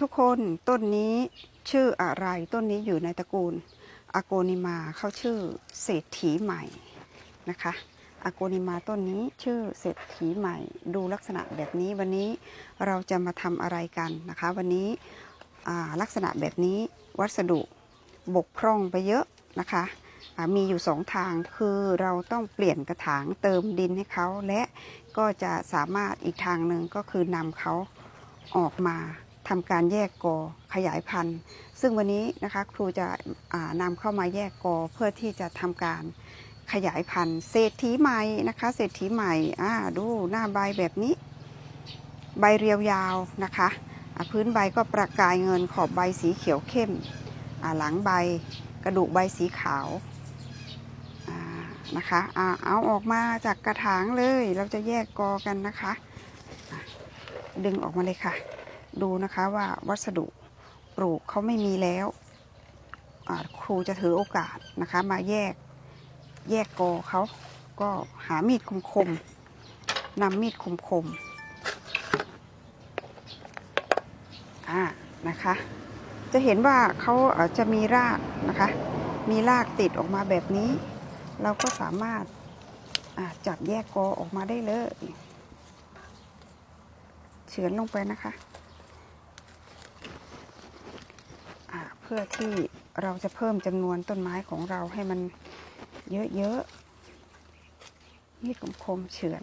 ทุกคนต้นนี้ชื่ออะไรต้นนี้อยู่ในตระกูลอาโกนิมาเขาชื่อเศรษฐีใหม่นะคะอาโกนิมาต้นนี้ชื่อเศรษฐีใหม่ ดูลักษณะแบบนี้วันนี้เราจะมาทำอะไรกันนะคะ วันนี้ลักษณะแบบนี้วัสดุบกพร่องไปเยอะนะคะมีอยู่สองทางคือเราต้องเปลี่ยนกระถางเติมดินให้เขาและก็จะสามารถอีกทางหนึ่งก็คือนำเขาออกมา ทำการแยกกอขยายพันธุ์ ซึ่งวันนี้นะคะครูจะอ่านำเข้ามาแยกกอเพื่อที่จะทำการขยายพันธุ์เศรษฐีใหม่นะคะเศรษฐีใหม่อ่าดูหน้าใบแบบนี้ ใบเรียวยาวนะคะพื้นใบก็ประกายเงินขอบใบสีเขียวเข้ม หลังใบกระดูกใบสีขาวนะคะอ่าเอาออกมาจากกระถางเลย เราจะแยกกอกันนะคะ ดึงออกมาเลยค่ะ ดูนะคะว่าวัสดุปลูกเขาไม่มีแล้วครูจะถือโอกาสนะคะมาแยกแยกกอเขาก็หามีดคมๆนำมีดคมๆอ่านะคะ จะเห็นว่าเขาจะมีรากนะคะ มีรากติดออกมาแบบนี้ เราก็สามารถจับแยกกอออกมาได้เลย เฉือนลงไปนะคะ อ่า เพื่อที่เราจะเพิ่มจำนวนต้นไม้ของเราให้มันเยอะๆนี่คมๆเฉือน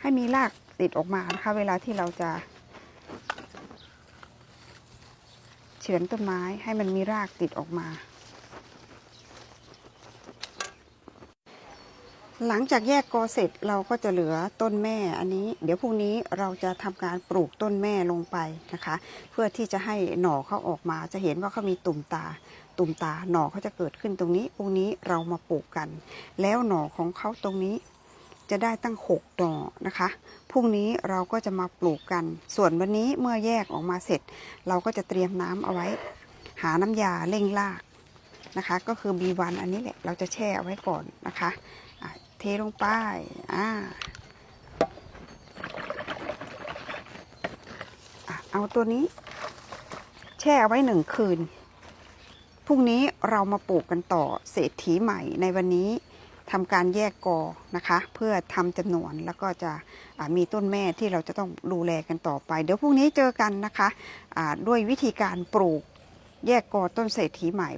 ให้มีรากติดออกมานะคะ เวลาที่เราจะเฉือนต้นไม้ให้มันมีรากติดออกมา หลังจากแยกกอเสร็จเราก็จะเหลือต้นแม่อันนี้ เดี๋ยวพรุ่งนี้เราจะทำการปลูกต้นแม่ลงไปนะคะ เพื่อที่จะให้หน่อเขาออกมาจะเห็นว่าเขามีตุ่มตา ตุ่มตาหน่อเขาจะเกิดขึ้นตรงนี้พรุ่งนี้เรามาปลูกกัน แล้วหน่อของเขาตรงนี้จะได้ตั้งหกหน่อนะคะพรุ่งนี้เราก็จะมาปลูกกัน ส่วนวันนี้เมื่อแยกออกมาเสร็จ เราก็จะเตรียมน้ำเอาไว้ หาน้ำยาเร่งราก นะคะ ก็คือ B1 อันนี้แหละเราจะแช่เอาไว้ก่อนนะคะะเทลงไปอ่าอะเอาตัวนี้ แช่เอาไว้หนึ่งคืนพรุ่งนี้เรามาปลูกกันต่อเศรษฐีใหม่ในวันนี้ทำการแยกกอนะคะ เพื่อทำจำนวนแล้วก็จะมีต้นแม่ที่เราจะต้องดูแลกันต่อไป เดี๋ยวพรุ่งนี้เจอกันนะคะอ่าด้วยวิธีการปลูกแยกกอต้นเศรษฐีใหม่